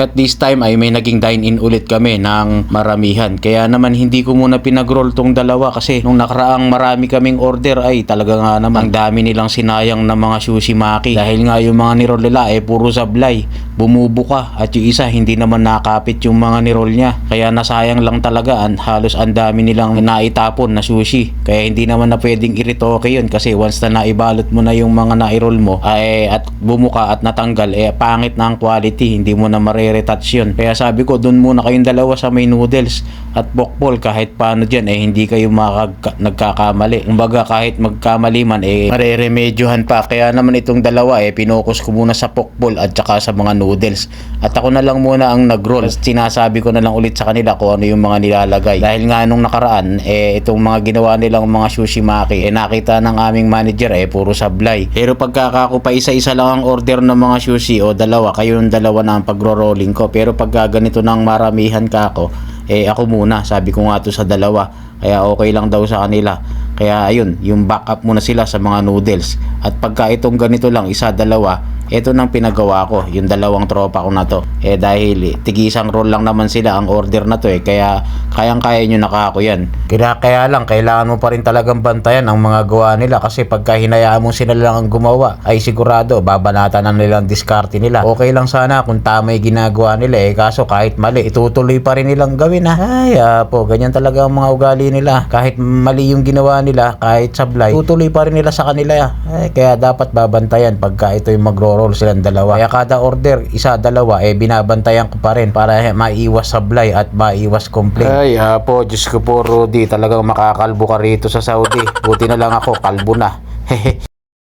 At this time ay may naging dine-in ulit kami ng maramihan. Kaya naman hindi ko muna pinag-roll tong dalawa kasi nung nakaraang marami kaming order ay talaga nga naman ang dami nilang sinayang na mga sushi maki. Dahil nga yung mga nirol nila eh puro sablay, bumubuka at yung isa hindi naman nakapit yung mga nirol niya. Kaya nasayang lang talaga an halos ang dami nilang naitapon na sushi. Kaya hindi naman na pwedeng iritoke yun kasi once na naibalot mo na yung mga nairol mo ay at bumuka at natanggal eh pangit na ang quality hindi mo na marere-touch yun. Kaya sabi ko doon muna kayong dalawa sa may noodles at bokbol kahit paano dyan eh hindi kayo makag- nagkakamali. Kumbaga kahit magkamali man eh mareremedyohan pa. Kaya naman itong dalawa eh pinokus ko muna sa pokbol at saka sa mga noodles. At ako na lang muna ang nag-roll. Sinasabi ko na lang ulit sa kanila kung ano yung mga nilalagay. Dahil nga nung nakaraan eh itong mga ginawa nilang mga sushi maki eh nakita ng aming manager eh puro sablay. Pero pagkaka ko pa isa-isa lang ang order ng mga sushi o dalawa, kayo yung dalawa na ang pagro-rolling ko. Pero pagka ganito ng maramihan ka ako, eh ako muna, sabi ko nga to sa dalawa. Kaya okay lang daw sa kanila. Kaya ayun, yung backup muna sila sa mga noodles. At pagka itong ganito lang, isa, dalawa, ito nang pinagawa ko, yung dalawang tropa ko na to. Eh dahil eh, tigisang roll lang naman sila ang order na to eh, kaya kayang-kaya nyo nakako yan. Kaya, kaya lang, kailangan mo pa rin talagang bantayan ang mga gawa nila kasi pagka hinayaan mo sila lang ang gumawa, ay sigurado, babanatan na nilang diskarte nila. Okay lang sana kung tama yung ginagawa nila eh, kaso kahit mali, itutuloy pa rin nilang gawin ha. Ay, po, ganyan talaga ang mga ugali nila. Kahit mali yung ginawa nila, kahit sablay, tutuloy pa rin nila sa kanila. Ay, kaya dapat babantayan pagka ito yung magro-roll silang dalawa. Kaya kada order, isa, dalawa, eh binabantayan ko pa rin para maiwas sablay at maiwas complaint. Ay, po, Diyos ko po, Rudy, talagang makakalbo ka rito sa Saudi. Buti na lang ako, kalbo na.